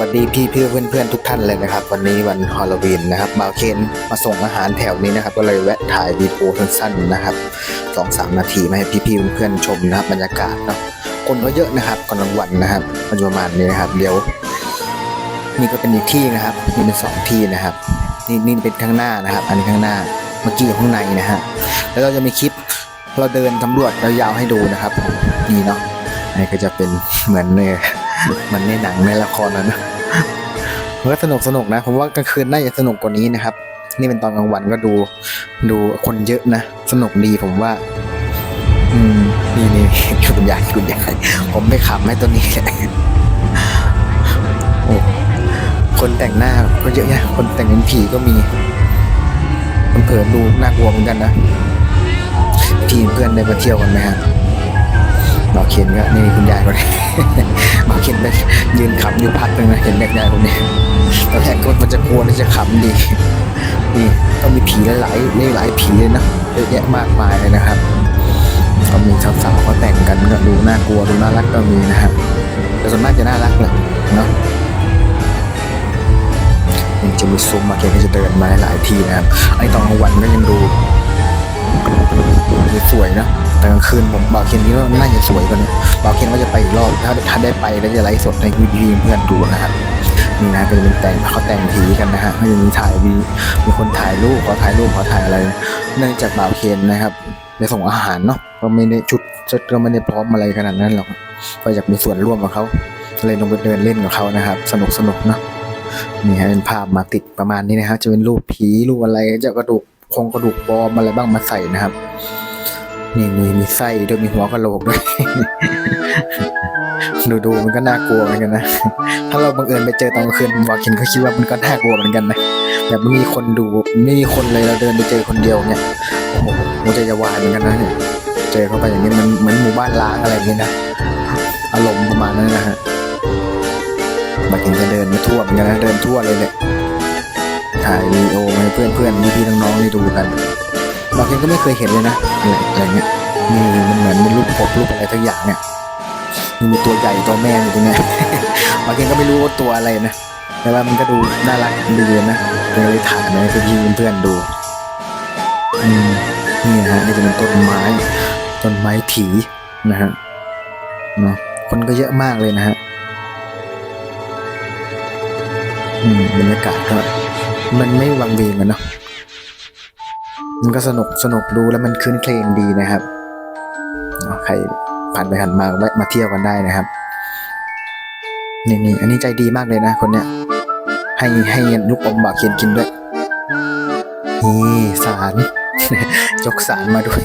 วัสดีพี่พี่เพื่อนเพื่อนทุกท่านเลยนะครับ วันนี้วันฮอลลวีนนะครับบ่าเคนมาส่งอาหารแถวนี้นะครับ ก็เลยแวะถ่ายวีดีโอสั้นๆนะครับสองสามนาทีมาให้พี่พี่เพื่อนๆชมนะครับบรรยากาศเนาะคนก็เยอะนะครับก่อนกลางวันนะครับมันจะประมาณนี้นะครับ เดี๋ยว นี่ก็เป็นอีกที่นะครับนี่เป็นสองที่นะครับ นี่นี่เป็นข้างหน้านะครับ อันนี้ข้างหน้าเมื่อกี้อยู่ข้างในนะฮะแล้วเราจะมีคลิปเราเดินสำรวจยาวๆให้ดูนะครับนี่เนาะนนี้ก็จะเป็นเหมือนเนี่ย มันในหนังในละครนะมันก็สนุกสนุกนะผมว่ากลางคืนน่าจะสนุกกว่านี้นะครับ นี่เป็นตอนกลางวันก็ดูดูคนเยอะนะ สนุกดีผมว่า อืมนี่นี่คุณยายคุณยายผมไปขับให้ตัวนี้แหละโอ้คนแต่งหน้าก็เยอะแยะคนแต่งเป็นผีก็มีคนเผินดูน่ากลัวเหมือนกันนะพี่เพื่อนได้มาเที่ยวกันไหมฮะบ หมอกเคนก็นี่คุณยายคนนี้บอกเคนได้ยืนขำอยู่พักหนึ่งนะเห็นแม่ยายคนนี้ตอนแรกก็มันจะกลัวมันจะขำดีนี่ก็มีผีหลายๆหลายๆผีเลยนะเยอะแยะมากมายเลยนะครับก็มีสาวๆเขาแต่งกันก็ดูน่ากลัวดูน่ารักก็มีนะครับแต่ส่วนมากจะน่ารักแหละเนาะยังจะมีซุ้มมาเกนก็จะเดินมาหลายที่นะครับไอ้ตอนกลางวันก็ยังดูสวยนะ ต่กลางคืนผมบอกเคนนี้ว่าน่าจะสวยกว่านี้บอกเคนว่าจะไปอีกรอบถ้าถ้าได้ไปแล้วจะไลฟ์สดให้พี่ๆเพื่อนดูนะครับนี่นะก็จะเป็นแต่งเขาแต่งผีกันนะฮะก็จะมีถ่ายมีมีคนถ่ายรูปขอถ่ายรูปขอถ่ายอะไร เนื่องจากบ่าวเคนนะครับไปส่งอาหารเนาะก็ไม่ได้ชุดชุดก็ไม่ได้พร้อมอะไรขนาดนั้นหรอกก็อยากมีส่วนร่วมกับเขาเลยลงไปเดินเล่นกับเขานะครับ สนุกสนุกเนาะนี่ฮะเป็นภาพมาติดประมาณนี้นะครับจะเป็นรูปผีรูปอะไรจะกระดูกโครงกระดูกปลอมอะไรบ้างมาใส่นะครับ นี่มีมีไส้ด้วยมีหัวกะโหลกด้วยดูดูมันก็น่ากลัวเหมือนกันนะ ถ้าเราบังเอิญไปเจอตอนกลางคืนวาเคนก็คิดว่ามันก็น่ากลัวเหมือนกันนะแบบไม่มีคนดูไม่มีคนเลยเราเดินไปเจอคนเดียวเนี่ยโอ้โหหัวใจจะวายเหมือนกันนะเนี่ยเจอเข้าไปอย่างนี้มันเหมือนหมู่บ้านล้างอะไรอย่างนี้นะอารมณ์ประมาณนั้นนะฮะบางทีจะเดินไม่ทั่วเหมือนกันนะเดินทั่วเลยแหละถ่ายวีดีโอมาให้เพื่อนเพื่อนพี่น้องๆได้ดูกัน บางทีก็ไม่เคยเห็นเลยนะอะไรอะไรเงี้ยนี่มันเหมือนเป็นรูปกบรูปอะไรทักอย่างเนี่ยนี่มีตัวใหญ่ตัวแม่อยู่ตรงเนี้ยบางทีก็ไม่รู้ว่าตัวอะไรนะแต่ว่ามันก็ดูน่ารักดีนะเลยถ่ายมาให้เพื่อนๆดูอืมนี่ฮะนี่จะเป็นต้นไม้ต้นไม้ถีนะฮะเนาะคนก็เยอะมากเลยนะฮะอืมบรรยากาศก็มันไม่วังเวงกันเนาะ มันก็สนุกสนุกดูแล้วมันคืนเคลงดีนะครับใครผ่านไปผ่านมาแวะมาเที่ยวกันได้นะครับนี่นี่อันนี้ใจดีมากเลยนะ คนเนี้ยให้ให้ลูกอมบากเคียนกินด้วยนี่สารยกสารมาด้วย